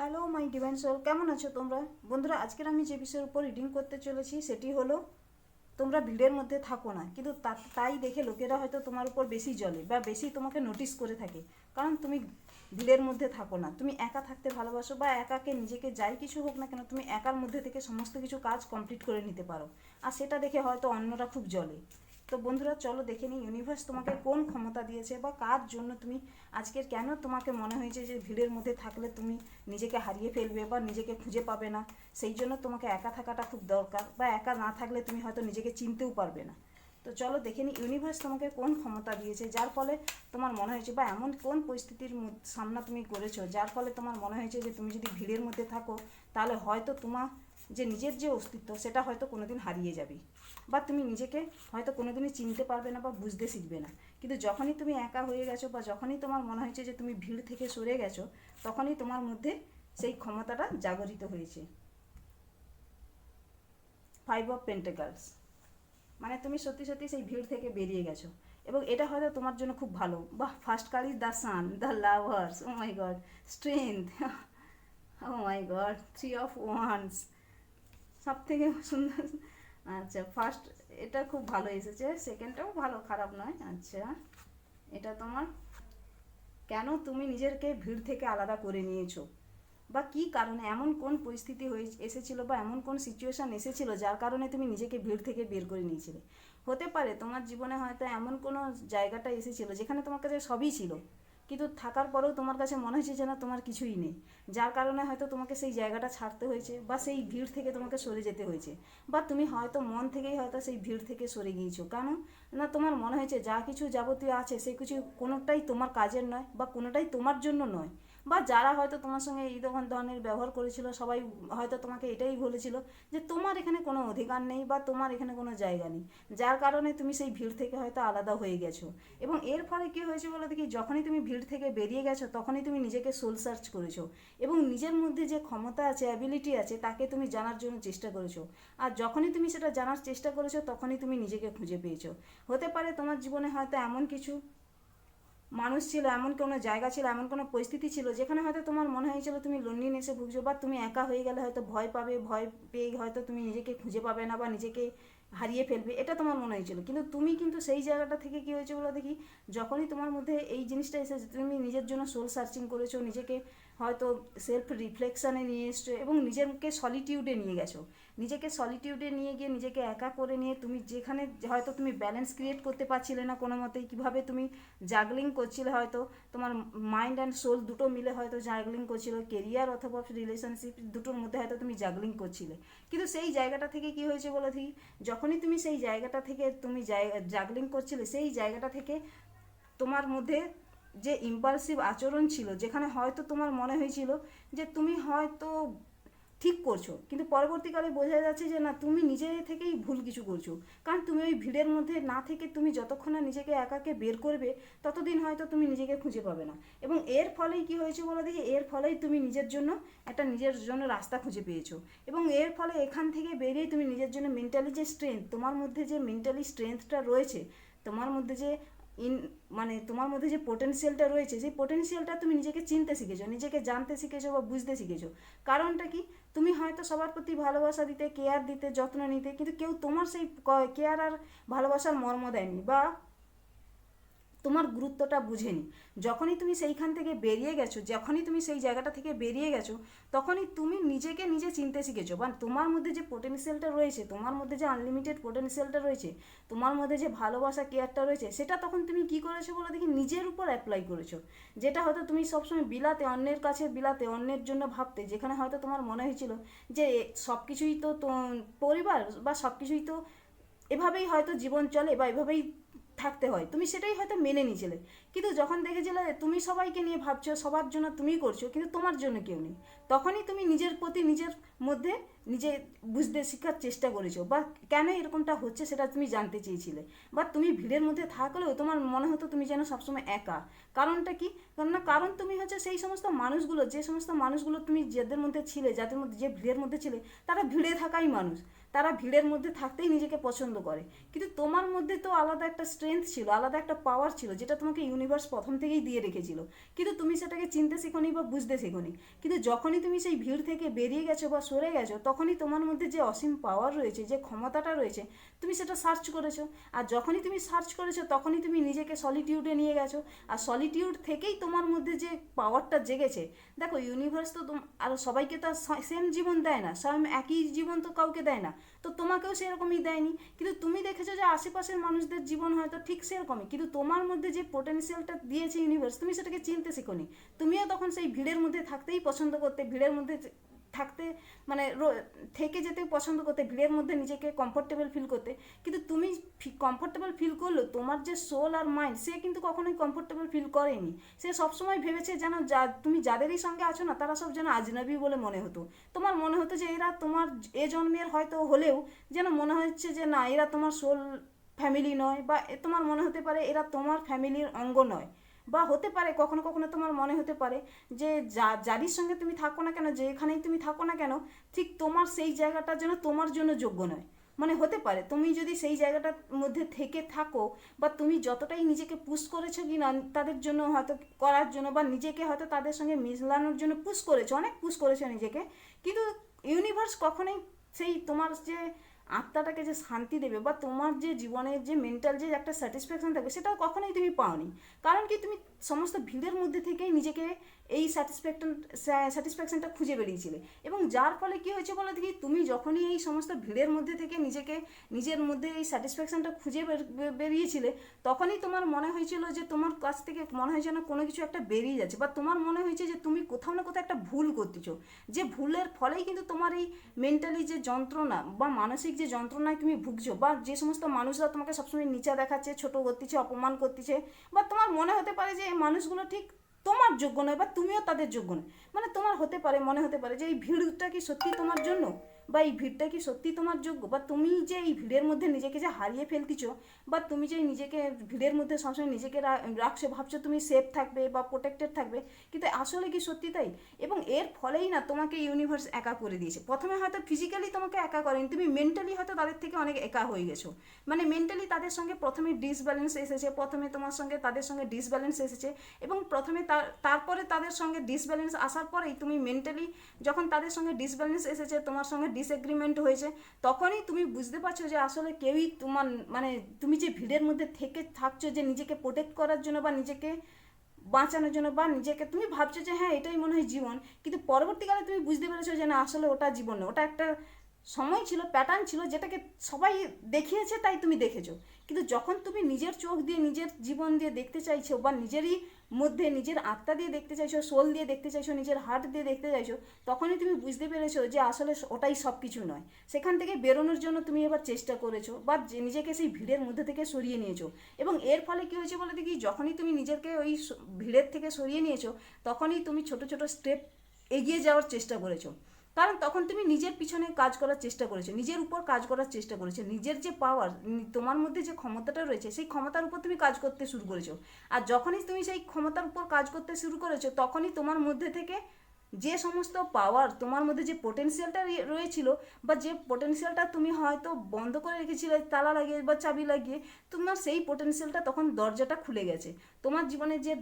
Hello my divine soul কেমন আছো তোমরা? বন্ধুরা, আজকের আমি যে বিষয়ের উপর রিডিং করতে চলেছি, সেটি হলো তোমরা ভিড়ের মধ্যে থাকো না। কিন্তু তাই দেখে লোকেরা হয়তো তোমার উপর বেশি জলে বা বেশি তোমাকে নোটিস করে থাকে। কারণ তুমি ভিড়ের মধ্যে থাকো না। তুমি একা থাকতে ভালোবাসো বা একাকে নিজেকে যাই কিছু হোক না কেন, তুমি একার মধ্যে থেকে সমস্ত কিছু কাজ কমপ্লিট করে নিতে পারো। আর সেটা দেখে হয়তো অন্যরা খুব জ্বলে। তো বন্ধুরা, চলো দেখে নিই ইউনিভার্স তোমাকে কোন ক্ষমতা দিয়েছে বা কার জন্য তুমি আজকের কেন তোমাকে মনে হয়েছে যে ভিড়ের মধ্যে থাকলে তুমি নিজেকে হারিয়ে ফেলবে বা নিজেকে খুঁজে পাবে না? সেই জন্য তোমাকে একা থাকাটা খুব দরকার বা একা না থাকলে তুমি হয়তো নিজেকে চিনতেও পারবে না। তো চলো দেখে নিই ইউনিভার্স তোমাকে কোন ক্ষমতা দিয়েছে, যার ফলে তোমার মনে হয়েছে বা এমন কোন পরিস্থিতির সামনা তুমি করেছ, যার ফলে তোমার মনে হয়েছে যে তুমি যদি ভিড়ের মধ্যে থাকো, তাহলে হয়তো তোমার যে নিজের যে অস্তিত্ব, সেটা হয়তো কোনোদিন হারিয়ে যাবে। বা তুমি নিজেকে হয়তো কোনোদিনই চিনতে পারবে না বা বুঝতে শিখবে না। কিন্তু যখনই তুমি একা হয়ে গেছো বা যখনই তোমার মনে হয়েছে যে তুমি ভিড় থেকে সরে গেছো, তখনই তোমার মধ্যে সেই ক্ষমতাটা জাগরিত হয়েছে। ফাইভ অফ পেন্টেকালস মানে তুমি সত্যি সত্যি সেই ভিড় থেকে বেরিয়ে গেছো। এবং এটা হয়তো তোমার জন্য খুব ভালো। বাহ first car is the sun the lovers oh my god strength oh my god three of wands সব থেকে সুন্দর আচ্ছা ফার্স্ট এটা খুব ভালো এসেছে সেকেন্ডটাও ভালো, খারাপ নয়। আচ্ছা এটা তোমার কেন তুমি নিজেকে ভিড় থেকে আলাদা করে নিয়েছো? বা কি কারণে, এমন কোন পরিস্থিতি হয়ে এসেছিল বা এমন কোন সিচুয়েশন এসেছিল যার কারণে তুমি নিজেকে ভিড় থেকে বের করে নিয়েছিলে? হতে পারে তোমার জীবনে হয়তো এমন কোনো জায়গাটা এসেছিল যেখানে তোমার কাছে সবই ছিল। কিন্তু থাকার পরেও তোমার কাছে মনে হয়েছে যে না তোমার কিছুই নেই। যার কারণে হয়তো তোমাকে সেই জায়গাটা ছাড়তে হয়েছে বা সেই ভিড় থেকে তোমাকে সরে যেতে হয়েছে। বা তুমি হয়তো মন থেকেই হয়তো সেই ভিড় থেকে সরে গিয়েছো। কেন না, তোমার মনে হয়েছে যা কিছু যাবতীয় আছে, সেই কিছু কোনোটাই তোমার কাজের নয় বা কোনোটাই তোমার জন্য নয়। বা যারা হয়তো তোমার সঙ্গে এই রকম ধরনের ব্যবহার করেছিল, সবাই হয়তো তোমাকে এটাই বলেছিল যে তোমার এখানে কোনো অধিকার নেই বা তোমার এখানে কোনো জায়গা নেই। যার কারণে তুমি সেই ভিড় থেকে হয়তো আলাদা হয়ে গেছো। এবং এর ফলে কী হয়েছে বলো দেখি, যখনই তুমি ভিড় থেকে বেরিয়ে গেছো, তখনই তুমি নিজেকে সোল সার্চ করেছ এবং নিজের মধ্যে যে ক্ষমতা আছে অ্যাবিলিটি আছে, তাকে তুমি জানার জন্য চেষ্টা করেছ। আর যখনই তুমি সেটা জানার চেষ্টা করেছ, তখনই তুমি নিজেকে খুঁজে পেয়েছ। হতে পারে তোমার জীবনে হয়তো এমন কিছু মানুষ ছিল, এমন কোনো জায়গা ছিল, এমন কোনো পরিস্থিতি ছিল যেখানে হয়তো তোমার মনে হয়েছিল তুমি লোনলিনেসে ভুগছো বা তুমি একা হয়ে গেলে হয়তো ভয় পাবে, ভয় পেয়ে হয়তো তুমি নিজেকে খুঁজে পাবে না বা নিজেকে হারিয়ে ফেলবে, এটা তোমার মনে হয়েছিল। কিন্তু তুমি কিন্তু সেই জায়গাটা থেকে কী হয়েছে বলো দেখি? যখনই তোমার মধ্যে এই জিনিসটা এসেছে, তুমি নিজের জন্য সোল সার্চিং করেছ, নিজেকে হয়তো সেলফ রিফ্লেকশানে নিয়ে এসছো এবং নিজেকে সলিটিউডে নিয়ে গেছো। নিজেকে সলিটিউডে নিয়ে গিয়ে নিজেকে একা করে নিয়ে তুমি যেখানে হয়তো তুমি ব্যালেন্স ক্রিয়েট করতে পারছিলে না কোনো মতেই, কীভাবে তুমি জাগলিং করছিলে হয়তো, তোমার মাইন্ড অ্যান্ড সোল দুটো মিলে হয়তো জাগলিং করছিল কেরিয়ার অথবা রিলেশনশিপ দুটোর মধ্যে হয়তো তুমি জাগলিং করছিলে। কিন্তু সেই জায়গাটা থেকে কি হয়েছে বলে দেখি? যখনই তুমি সেই জায়গাটা থেকে তুমি জাগলিং করছিলে, সেই জায়গাটা থেকে তোমার মধ্যে যে ইম্পালসিভ আচরণ ছিল, যেখানে হয়তো তোমার মনে হয়েছিল যে তুমি হয়তো ঠিক করছ, কিন্তু পরবর্তীকালে বোঝা যাচ্ছে যে না, তুমি নিজে থেকেই ভুল কিছু করছ। কারণ তুমি ওই ভিড়ের মধ্যে না থেকে তুমি যতক্ষণ না নিজেকে একাকে বের করবে, ততদিন হয়তো তুমি নিজেকে খুঁজে পাবে না। এবং এর ফলেই কি হয়েছে বলো দেখি? এর ফলেই তুমি নিজের জন্য একটা নিজের জন্য রাস্তা খুঁজে পেয়েছ। এবং এর ফলে এখান থেকে বেরিয়ে তুমি নিজের জন্য মেন্টালি যে স্ট্রেংথ তোমার মধ্যে যে মেন্টালি স্ট্রেংথটা রয়েছে, তোমার মধ্যে যে ইন মানে তোমার মধ্যে যে পোটেন্সিয়ালটা রয়েছে, সেই পোটেন্সিয়ালটা তুমি নিজেকে চিনতে শিখেছো, নিজেকে জানতে শিখেছো বা বুঝতে শিখেছো। কারণটা কি? তুমি হয়তো সবার প্রতি ভালোবাসা দিতে কেয়ার দিতে, যত্ন নিতে, কিন্তু কেউ তোমার সেই কেয়ার আর ভালোবাসার মর্ম দেয়নি বা তোমার গুরুত্বটা বুঝেনি যখনই তুমি সেইখান থেকে বেরিয়ে গেছো, যখনই তুমি সেই জায়গাটা থেকে বেরিয়ে গেছো, তখনই তুমি নিজেকে নিজে চিনতে শিখেছো। বা তোমার মধ্যে যে পোটেনশিয়ালটা রয়েছে, তোমার মধ্যে যে আনলিমিটেড পোটেনশিয়ালটা রয়েছে, তোমার মধ্যে যে ভালোবাসা কেয়ারটা রয়েছে, সেটা তখন তুমি কি করেছ বলে দেখি? নিজের উপর অ্যাপ্লাই করেছ। যেটা হয়তো তুমি সবসময় বিলাতে, অন্যের কাছে বিলাতে, অন্যের জন্য ভাবতে, যেখানে হয়তো তোমার মনে হয়েছিল যে সব কিছুই তো তো- পরিবার বা সব কিছুই তো এভাবেই হয়তো জীবন চলে বা এভাবেই থাকতে হয়। তুমি সেটাই হয়তো মেনে নিয়েছিলে। কিন্তু যখন দেখেছিলে তুমি সবাইকে নিয়ে ভাবছ, সবার জন্য তুমিই করছ, কিন্তু তোমার জন্য কেউ নেই। তখনই তুমি নিজের প্রতি নিজের মধ্যে নিজে বুঝতে, শেখার চেষ্টা করেছ। বা কেন এরকমটা হচ্ছে সেটা তুমি জানতে চেয়েছিলে। বা তুমি ভিড়ের মধ্যে থাকলেও তোমার মনে হতো তুমি যেন সবসময় একা। কারণটা কি? না কারণ তুমি হচ্ছে সেই সমস্ত মানুষগুলো, যে সমস্ত মানুষগুলো তুমি যাদের মধ্যে ছিলে, যাদের মধ্যে, যে ভিড়ের মধ্যে ছিলে, তারা ভিড়ে থাকাই মানুষ। তারা ভিড়ের মধ্যে থাকতেই নিজেকে পছন্দ করে। কিন্তু তোমার মধ্যে তো আলাদা একটা স্ট্রেংথ ছিল, আলাদা একটা পাওয়ার ছিল, যেটা তোমাকে ইউনিভার্স প্রথম থেকেই দিয়ে রেখেছিল। কিন্তু তুমি সেটাকে চিনতে শেখোনি বা বুঝতে শেখোনি। কিন্তু যখনই তুমি সেই ভিড় থেকে বেরিয়ে গেছো বা সরে গেছো, তখনই তোমার মধ্যে যে অসীম পাওয়ার রয়েছে, যে ক্ষমতাটা রয়েছে, তুমি সেটা সার্চ করেছ। আর যখনই তুমি সার্চ করেছ, তখনই তুমি নিজেকে সলিটিউডে নিয়ে গেছো। আর সলিটিউড থেকেই তোমার মধ্যে যে পাওয়ারটা জেগেছে, দেখো ইউনিভার্স তো আর সবাইকে তো সেম জীবন দেয় না সেম একই জীবন তো কাউকে দেয় না। তো তোমাকেও সেরকমই দেয়নি। কিন্তু তুমি দেখেছ যে আশেপাশের মানুষদের জীবন হয়তো ঠিক সেরকমই, কিন্তু তোমার মধ্যে যে পোটেনশিয়ালটা দিয়েছে ইউনিভার্স তুমি সেটাকে চিনতে শেখোনি। তুমিও তখন সেই ভিড়ের মধ্যে থাকতেই পছন্দ করতে, ভিড়ের মধ্যে থাকতে মানে থেকে যেতে পছন্দ করতে, ভিড়ের মধ্যে নিজেকে কমফোর্টেবল ফিল করতে। কিন্তু তুমি কমফোর্টেবল ফিল করল, তোমার যে সোল আর মাইন্ড সে কিন্তু কখনোই কমফোর্টেবল ফিল করেনি। সে সবসময় ভেবেছে যেন যা, তুমি যাদেরই সঙ্গে আছো না, তারা সব যেন আজনবী বলে মনে হতো। তোমার মনে হতো যে এরা তোমার, এ জন্মের হয়তো হলেও যেন মনে হচ্ছে যে না, এরা তোমার সোল ফ্যামিলি নয় বা তোমার মনে হতে পারে এরা তোমার ফ্যামিলির অঙ্গ নয় বা হতে পারে কখনো কখনো তোমার মনে হতে পারে যে যা, যারই সঙ্গে তুমি থাকো না কেন যেখানেই তুমি থাকো না কেন, ঠিক তোমার সেই জায়গাটা যেন তোমার জন্য যোগ্য নয়। মানে হতে পারে তুমি যদি সেই জায়গাটার মধ্যে থেকে থাকো বা তুমি যতটাই নিজেকে পুশ করেছ কি না তাদের জন্য হয়তো করার জন্য বা নিজেকে হয়তো তাদের সঙ্গে মিশলানোর জন্য পুশ করেছ, অনেক পুশ করেছ নিজেকে, কিন্তু ইউনিভার্স কখনোই সেই তোমার যে আত্মাটাকে যে শান্তি দেবে বা তোমার যে জীবনের যে মেন্টাল যে একটা স্যাটিসফ্যাকশন থাকবে, সেটাও কখনোই তুমি পাওনি। কারণ কি তুমি সমস্ত ভিড়ের মধ্যে থেকেই নিজেকে এই স্যাটিসফ্যাকশন স্যাটিসফ্যাকশনটা খুঁজে বেরিয়েছিলে। এবং যার ফলে কি হয়েছে বলো দেখি, তুমি যখনই এই সমস্ত ভিড়ের মধ্যে থেকে নিজেকে, নিজের মধ্যে এই স্যাটিসফ্যাকশনটা খুঁজে বের- বেরিয়েছিলে, তখনই তোমার মনে হয়েছিল যে তোমার কাছ থেকে মনে হয়েছে যেন কোনো কিছু একটা বেরিয়ে যাচ্ছে, বা তোমার মনে হয়েছে যে তুমি কোথাও না কোথাও একটা ভুল করতেছো। যে ভুলের ফলেই কিন্তু তোমার এই মেন্টালি যে যন্ত্রণা, বা মানসিক যে যন্ত্রণায় তুমি ভুগছো, বা যে সমস্ত মানুষরা তোমাকে সবসময় নিচা দেখাচ্ছে, ছোট করতেছে, অপমান করতেছে, বা তোমার মনে হতে পারে যে এই মানুষগুলো ঠিক তোমার যোগ্য নয় বা তুমিও তাদের যোগ্য নয়। মানে তোমার হতে পারে, মনে হতে পারে যে এই ভিড়টা কি সত্যি তোমার জন্য? বা এই ভিড়টা কি সত্যি তোমার যোগ্য? বা তুমি যে এই ভিড়ের মধ্যে নিজেকে যে হারিয়ে ফেলতেছো, বা তুমি যে নিজেকে ভিড়ের মধ্যে সবসময় নিজেকে রাখছো, ভাবছ তুমি সেফ থাকবে বা প্রোটেক্টেড থাকবে, কিন্তু আসলে কি সত্যি তাই? এবং এর ফলেই না তোমাকে ইউনিভার্স একা করে দিয়েছে। প্রথমে হয়তো ফিজিক্যালি তোমাকে একা করেনি, তুমি মেন্টালি হয়তো তাদের থেকে অনেক একা হয়ে গেছো। মানে মেন্টালি তাদের সঙ্গে প্রথমে ডিসব্যালেন্স এসেছে, প্রথমে তোমার সঙ্গে তাদের সঙ্গে ডিসব্যালেন্স এসেছে, এবং প্রথমে তার, তারপরে তাদের সঙ্গে ডিসব্যালেন্স আসার পরেই তুমি মেন্টালি যখন তাদের সঙ্গে ডিসব্যালেন্স এসেছে, তোমার সঙ্গে ডিসএগ্রিমেন্ট হয়েছে, তখনই তুমি বুঝতে পারছ যে আসলে কেউই তোমার মানে তুমি যে ভিড়ের মধ্যে থেকে থাকছো যে নিজেকে প্রোটেক্ট করার জন্য বা নিজেকে বাঁচানোর জন্য বা নিজেকে, তুমি ভাবছ যে হ্যাঁ এটাই মনে হয় জীবন, কিন্তু পরবর্তীকালে তুমি বুঝতে পেরেছ যে না, আসলে ওটা জীবন না ওটা একটা সময় ছিল প্যাটার্ন ছিল যেটাকে সবাই দেখিয়েছে, তাই তুমি দেখেছ। কিন্তু যখন তুমি নিজের চোখ দিয়ে, নিজের জীবন দিয়ে দেখতে চাইছো বা নিজেরই মধ্যে নিজের আত্মা দিয়ে দেখতে চাইছো সোল দিয়ে দেখতে চাইছো, নিজের হার্ট দিয়ে দেখতে চাইছো, তখনই তুমি বুঝতে পেরেছ যে আসলে ওটাই সব কিছু নয়। সেখান থেকে বেরোনোর জন্য তুমি এবার চেষ্টা করেছ বা নিজেকে সেই ভিড়ের মধ্যে থেকে সরিয়ে নিয়েছো। এবং এর ফলে কী হয়েছে বলে দেখি, যখনই তুমি নিজেকে ওই ভিড়ের থেকে সরিয়ে নিয়েছো, তখনই তুমি ছোট ছোট স্টেপ এগিয়ে যাওয়ার চেষ্টা করেছ। কারণ তখন তুমি নিজের পিছনে কাজ করার চেষ্টা করেছ, নিজের উপর কাজ করার চেষ্টা করেছ, নিজের যে পাওয়ার তোমার মধ্যে যে ক্ষমতাটা রয়েছে, সেই ক্ষমতার উপর তুমি কাজ করতে শুরু করেছ। আর যখনই তুমি সেই ক্ষমতার উপর কাজ করতে শুরু করেছ, তখনই তোমার মধ্যে থেকে যে সমস্ত পাওয়ার তোমার মধ্যে যে পোটেনশিয়ালটা রয়েছিল বা যে পোটেনশিয়ালটা তুমি হয়তো বন্ধ করে রেখেছিলে, তালা লাগিয়ে বা চাবি লাগিয়ে, তোমার সেই পোটেনশিয়ালটা তখন দরজাটা খুলে গেছে। তোমার জীবনে যে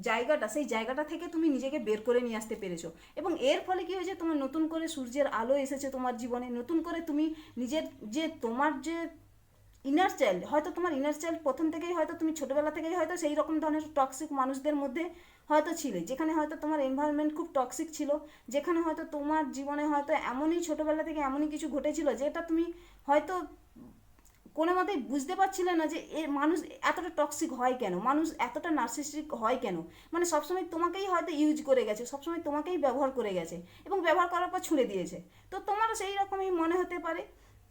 জায়গাটা, সেই জায়গাটা থেকে তুমি নিজেকে বের করে নিয়ে আসতে পেরেছ। এবং এর ফলে কি হয়েছে? তোমার নতুন করে সূর্যের আলো এসেছে তোমার জীবনে। নতুন করে তুমি নিজের যে তোমার যে ইনার চাইল্ড হয়তো তোমার ইনার চাইল্ড প্রথম থেকেই হয়তো তুমি ছোটোবেলা থেকেই হয়তো সেই রকম ধরনের টক্সিক মানুষদের মধ্যে হয়তো ছিলে। যেখানে হয়তো তোমার এনভায়রনমেন্ট খুব টক্সিক ছিল। যেখানে হয়তো তোমার জীবনে হয়তো এমনই ছোটোবেলা থেকে এমনই কিছু ঘটেছিল যেটা তুমি হয়তো কোনো মতেই বুঝতে পারছিলে না যে এ মানুষ এতটা টক্সিক হয় কেন? মানুষ এতটা নার্সিস্টিক হয় কেন? মানে সবসময় তোমাকেই হয়তো ইউজ করে গেছে, সবসময় তোমাকেই ব্যবহার করে গেছে এবং ব্যবহার করার পর ছুঁড়ে দিয়েছে। তো তোমারও সেই রকমই মনে হতে পারে।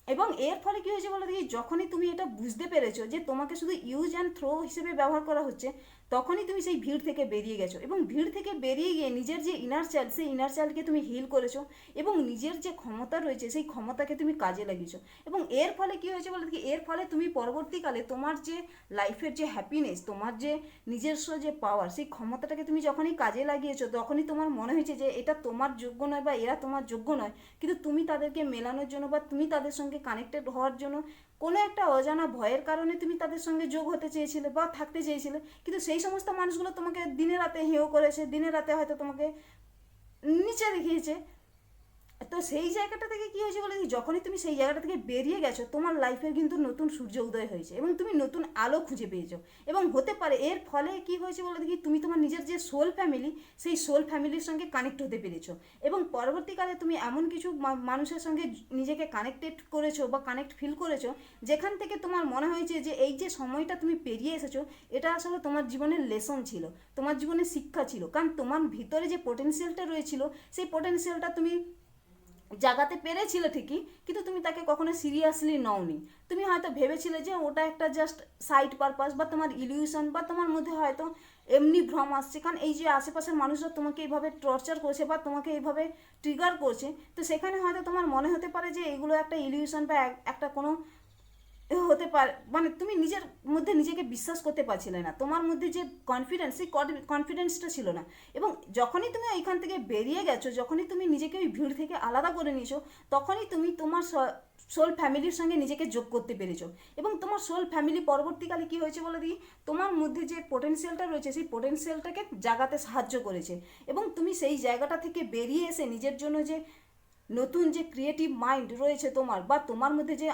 এবং এর ফলে কী হয়েছে বলো দেখি, যখনই তুমি এটা বুঝতে পেরেছ যে তোমাকে শুধু ইউজ অ্যান্ড থ্রো হিসেবে ব্যবহার করা হচ্ছে তখনই তুমি সেই ভিড় থেকে বেরিয়ে গেছো এবং ভিড় থেকে বেরিয়ে গিয়ে নিজের যে ইনার চাইল্ড সেই ইনার চাইল্ডকে তুমি হিল করেছ এবং নিজের যে ক্ষমতা রয়েছে, সেই ক্ষমতাকে তুমি কাজে লাগিয়েছো। এবং এর ফলে কী হয়েছে বলে কি এর ফলে তুমি পরবর্তীকালে তোমার যে লাইফের যে হ্যাপিনেস তোমার যে নিজস্ব যে পাওয়ার সেই ক্ষমতাটাকে তুমি যখনই কাজে লাগিয়েছো, তখনই তোমার মনে হয়েছে যে এটা তোমার যোগ্য নয় বা এরা তোমার যোগ্য নয়। কিন্তু তুমি তাদেরকে মেলানোর জন্য বা তুমি তাদের সঙ্গে কানেক্টেড হওয়ার জন্য কোনো একটা অজানা ভয়ের কারণে তুমি তাদের সঙ্গে যোগ হতে চেয়েছিলে বা থাকতে চেয়েছিলে, কিন্তু সেই সমস্ত মানুষগুলো তোমাকে দিনে রাতে হেয় করেছে, দিনে রাতে হয়তো তোমাকে নিচে দেখিয়েছে। তো সেই জায়গাটা থেকে কি হয়েছে বলে যখনই তুমি সেই জায়গাটা থেকে বেরিয়ে গেছো, তোমার লাইফের কিন্তু নতুন সূর্য উদয় হয়েছে এবং তুমি নতুন আলো খুঁজে পেয়েছ। এবং হতে পারে এর ফলে কি হয়েছে বলে দেখি তুমি তোমার নিজের যে সোল ফ্যামিলি সেই সোল ফ্যামিলির সঙ্গে কানেক্ট হতে পেরেছ। এবং পরবর্তীকালে তুমি এমন কিছু মানুষের সঙ্গে নিজেকে কানেক্টেড করেছ বা কানেক্ট ফিল করেছ, যেখান থেকে তোমার মনে হয়েছে যে এই যে সময়টা তুমি পেরিয়ে এসেছ, এটা আসলে তোমার জীবনের লেসন ছিল, তোমার জীবনের শিক্ষা ছিল। কারণ তোমার ভিতরে যে পোটেনশিয়ালটা রয়েছিল, সেই পোটেনশিয়ালটা তুমি জাগাতে পেরেছিলে ঠিকই, কিন্তু তুমি তাকে কখনো সিরিয়াসলি নাওনি। তুমি হয়তো ভেবেছিলে যে ওটা একটা জাস্ট সাইড পারপাস বা তোমার ইলিউশন বা তোমার মধ্যে হয়তো এমনি ভ্রম আসছে। কারণ এই যে আশেপাশের মানুষরা তোমাকে এইভাবে টর্চার করছে বা তোমাকে এইভাবে ট্রিগার করছে, তো সেখানে হয়তো তোমার মনে হতে পারে যে এগুলো একটা ইলিউশন বা একটা কোনো হতে পারে মানে তুমি নিজের মধ্যে নিজেকে বিশ্বাস করতে পারছিলে না। তোমার মধ্যে যে কনফিডেন্স সেই কনফিডেন্সটা ছিল না। এবং যখনই তুমি এইখান থেকে বেরিয়ে গেছো, যখনই তুমি নিজেকে ওই ভিড় থেকে আলাদা করে নিয়েছো, তখনই তুমি তোমার সোল ফ্যামিলির সঙ্গে নিজেকে যোগ করতে পেরেছ। এবং তোমার সোল ফ্যামিলি পরবর্তীকালে কি হয়েছে বলে দিই তোমার মধ্যে যে পোটেনশিয়ালটা রয়েছে, সেই পোটেনশিয়ালটাকে জাগাতে সাহায্য করেছে। এবং তুমি সেই জায়গাটা থেকে বেরিয়ে এসে নিজের জন্য যে নতুন যে ক্রিয়েটিভ মাইন্ড রয়েছে তোমার বা তোমার মধ্যে যে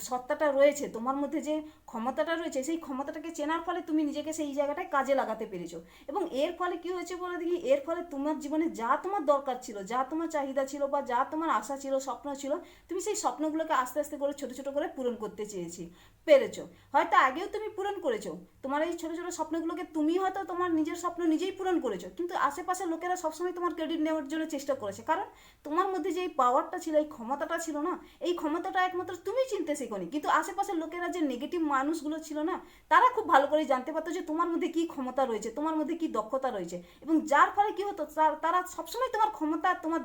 সত্তাটা রয়েছে, তোমার মধ্যে যে ক্ষমতাটা রয়েছে, সেই ক্ষমতাটাকে চেনার ফলে তুমি নিজেকে সেই জায়গাটায় কাজে লাগাতে পেরেছ। এবং এর ফলে কি হয়েছে বলে দেখি? এর ফলে তোমার জীবনে যা তোমার দরকার ছিল, যা তোমার চাহিদা ছিল বা যা তোমার আশা ছিল, স্বপ্ন ছিল, তুমি সেই স্বপ্নগুলোকে আস্তে আস্তে করে, ছোট ছোট করে পূরণ করতে চেয়েছি, পেরেছ। হয়তো আগেও তুমি পূরণ করেছ, তোমার এই ছোট ছোট স্বপ্নগুলোকে তুমি হয়তো তোমার নিজের স্বপ্ন নিজেই পূরণ করেছ, কিন্তু আশেপাশের লোকেরা সবসময় তোমার ক্রেডিট নেওয়ার জন্য চেষ্টা করেছে, কারণ তোমার মধ্যে যে এই পাওয়ারটা ছিল, এই ক্ষমতাটা ছিল না, এই ক্ষমতাটা একমাত্র তুমি চিনতে শেখোনি, কিন্তু আশেপাশের লোকেরা যে নেগেটিভ মানুষগুলো ছিল না, তারা খুব ভালো করে জানতে পারতো যে তোমার মধ্যে কি ক্ষমতা রয়েছে, তোমার মধ্যে কি দক্ষতা রয়েছে এবং যার ফলে কি হতো, তার- সবসময় তোমার ক্ষমতা, তোমার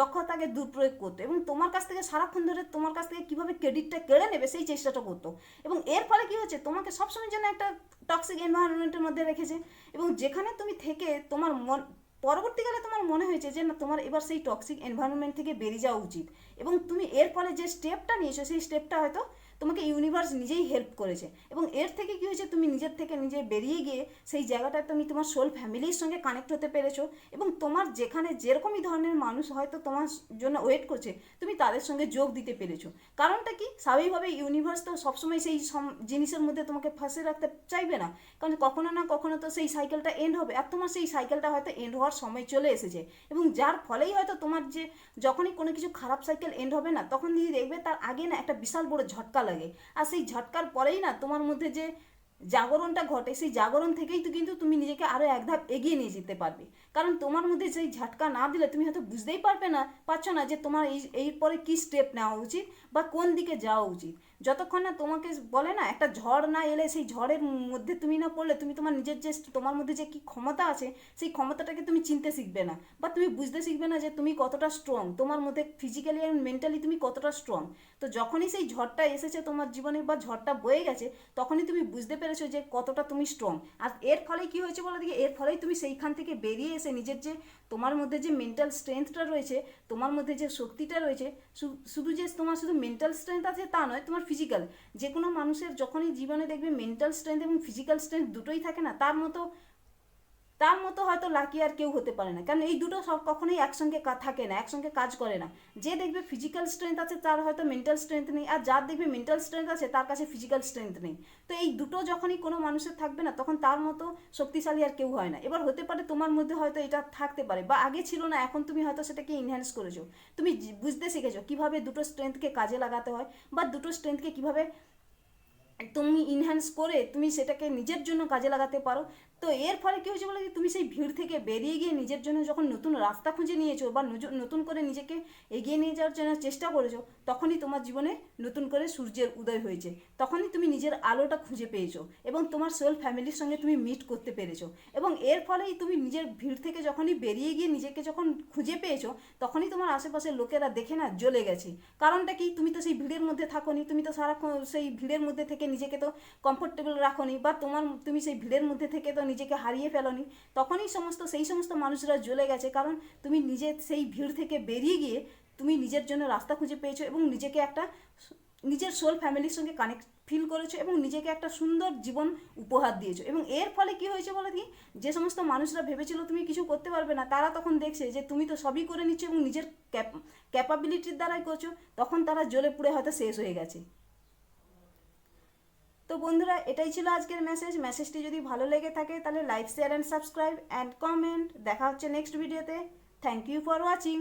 দক্ষতাকে দুর্প্রয়োগ করতো এবং তোমার কাছ থেকে সারাক্ষণ ধরে তোমার কাছ থেকে কীভাবে ক্রেডিটটা কেড়ে নেবে সেই চেষ্টাটা করতো এবং এর ফলে কি হচ্ছে তোমাকে সবসময় যেন একটা টক্সিক এনভায়রনমেন্টের মধ্যে রেখেছে এবং যেখানে তুমি থেকে তোমার মন, পরবর্তীকালে তোমার মনে হয়েছে যে না, তোমার এবার সেই টক্সিক এনভায়রনমেন্ট থেকে বেরিয়ে যাওয়া উচিত এবং তুমি এর ফলে যে স্টেপটা নিয়েছো, সেই স্টেপটা হয়তো তোমাকে ইউনিভার্স নিজেই হেল্প করেছে। এবং এর থেকে কি হয়েছে, তুমি নিজের থেকে নিজে বেরিয়ে গিয়ে সেই জায়গাটায় তুমি তোমার সোল ফ্যামিলির সঙ্গে কানেক্ট হতে পেরেছ এবং তোমার যেখানে যেরকমই ধরনের মানুষ হয়তো তোমার জন্য ওয়েট করছে, তুমি তাদের সঙ্গে যোগ দিতে পেরেছ। কারণটা কি? স্বাভাবিকভাবে ইউনিভার্স তো সবসময় সেই জিনিসের মধ্যে তোমাকে ফাঁসে রাখতে চাইবে না। কারণ কখনো না কখনো তো সেই সাইকেলটা এন্ড হবে, আর তোমার সেই সাইকেলটা হয়তো এন্ড হওয়ার সময় চলে এসেছে। এবং যার ফলেই হয়তো তোমার যে, যখনই কোনো কিছু খারাপ সাইকেল এন্ড হবে না, তখন দিয়ে দেখবে তার আগে না একটা বিশাল বড় ঝটকা লাগে। আর সেই ঝটকার পরেই না তোমার মধ্যে যে জাগরণটা ঘটে, সেই জাগরণ থেকেই তো কিন্তু তুমি নিজেকে আরও এক ধাপ এগিয়ে নিয়ে যেতে পারবে। কারণ তোমার মধ্যে সেই ঝটকা না দিলে তুমি হয়তো বুঝতেই পারবে না, পারছ না যে তোমার এই, এরপরে কী স্টেপ নেওয়া উচিত বা কোন দিকে যাওয়া উচিত। যতক্ষণ না তোমাকে বলে না, একটা ঝড় না এলে সেই ঝড়ের মধ্যে তুমি না পড়লে, তুমি তোমার নিজের যে তোমার মধ্যে যে কি ক্ষমতা আছে, সেই ক্ষমতাটাকে তুমি চিনতে শিখবে না। বা তুমি বুঝতে শিখবে না যে তুমি কতটা স্ট্রং তোমার মধ্যে ফিজিক্যালি অ্যান্ড মেন্টালি তুমি কতটা স্ট্রং তো যখনই সেই ঝড়টা এসেছে তোমার জীবনে বা ঝড়টা বয়ে গেছে, তখনই তুমি বুঝতে পেরেছ যে কতটা তুমি স্ট্রং আর এর ফলে কি হয়েছে বলো দেখি? এর ফলেই তুমি সেইখান থেকে বেরিয়ে এসে নিজের যে তোমার মধ্যে যে মেন্টাল স্ট্রেংথটা রয়েছে, তোমার মধ্যে যে শক্তিটা রয়েছে শুধু যে তোমার শুধু মেন্টাল স্ট্রেংথ আছে তা নয়, তোমার ফিজিক্যাল যে কোনো মানুষের যখনই জীবনে দেখবে মেন্টাল স্ট্রেংথ এবং ফিজিক্যাল স্ট্রেংথ দুটোই থাকে না, তার মতো তার মতো হয়তো লাকি আর কেউ হতে পারে না। কারণ এই দুটো সব কখনোই একসঙ্গে থাকে না, একসঙ্গে কাজ করে না। যে দেখবে ফিজিক্যাল স্ট্রেংথ আছে, তার হয়তো মেন্টাল স্ট্রেংথ নেই, আর যার দেখবে মেন্টাল স্ট্রেংথ আছে, তার কাছে ফিজিক্যাল স্ট্রেংথ নেই। তো এই দুটো যখনই কোনো মানুষের থাকবে না, তখন তার মতো শক্তিশালী আর কেউ হয় না। এবার হতে পারে তোমার মধ্যে হয়তো এটা থাকতে পারে, বা আগে ছিল না, এখন তুমি হয়তো সেটাকে ইনহ্যান্স করেছ। তুমি বুঝতে শিখেছো কীভাবে দুটো স্ট্রেংথকে কাজে লাগাতে হয়, বা দুটো স্ট্রেংথকে কীভাবে তুমি ইনহ্যান্স করে তুমি সেটাকে নিজের জন্য কাজে লাগাতে পারো। তো এর ফলে কী হয়েছে বলে? তুমি সেই ভিড় থেকে বেরিয়ে গিয়ে নিজের জন্য যখন নতুন রাস্তা খুঁজে নিয়েছো বা নতুন করে নিজেকে এগিয়ে নিয়ে যাওয়ার জন্য চেষ্টা করেছ, তখনই তোমার জীবনে নতুন করে সূর্যের উদয় হয়েছে। তখনই তুমি নিজের আলোটা খুঁজে পেয়েছ এবং তোমার সোল ফ্যামিলির সঙ্গে তুমি মিট করতে পেরেছ। এবং এর ফলেই তুমি নিজের ভিড় থেকে যখনই বেরিয়ে গিয়ে নিজেকে যখন খুঁজে পেয়েছ, তখনই তোমার আশেপাশের লোকেরা দেখে না জ্বলে গেছে। কারণটা কি? তুমি তো সেই ভিড়ের মধ্যে থাকোনি, তুমি তো সারাক্ষণ সেই ভিড়ের মধ্যে থেকে নিজেকে তো কমফোর্টেবল রাখোনি বা তোমার, তুমি সেই ভিড়ের মধ্যে থেকে তো নিজেকে হারিয়ে ফেলোনি, তখনই সমস্ত, সেই সমস্ত মানুষরা জ্বলে গেছে। কারণ তুমি নিজে সেই ভিড় থেকে বেরিয়ে গিয়ে তুমি নিজের জন্য রাস্তা খুঁজে পেয়েছ এবং নিজেকে একটা নিজের সোল ফ্যামিলির সঙ্গে কানেক্ট ফিল করেছ এবং নিজেকে একটা সুন্দর জীবন উপহার দিয়েছ। এবং এর ফলে কি হয়েছে বলে কি যে সমস্ত মানুষরা ভেবেছিল তুমি কিছু করতে পারবে না, তারা তখন দেখছে যে তুমি তো সবই করে নিচ্ছ এবং নিজের ক্যাপাবিলিটির দ্বারাই করছ, তখন তারা জ্বলে পুড়ে হয়তো শেষ হয়ে গেছে। তো বন্ধুরা, এটাই ছিল আজকের মেসেজ মেসেজটি যদি ভালো লেগে থাকে, তাহলে like share and subscribe and comment দেখা হচ্ছে নেক্সট ভিডিওতে থ্যাংক ইউ ফর ওয়াচিং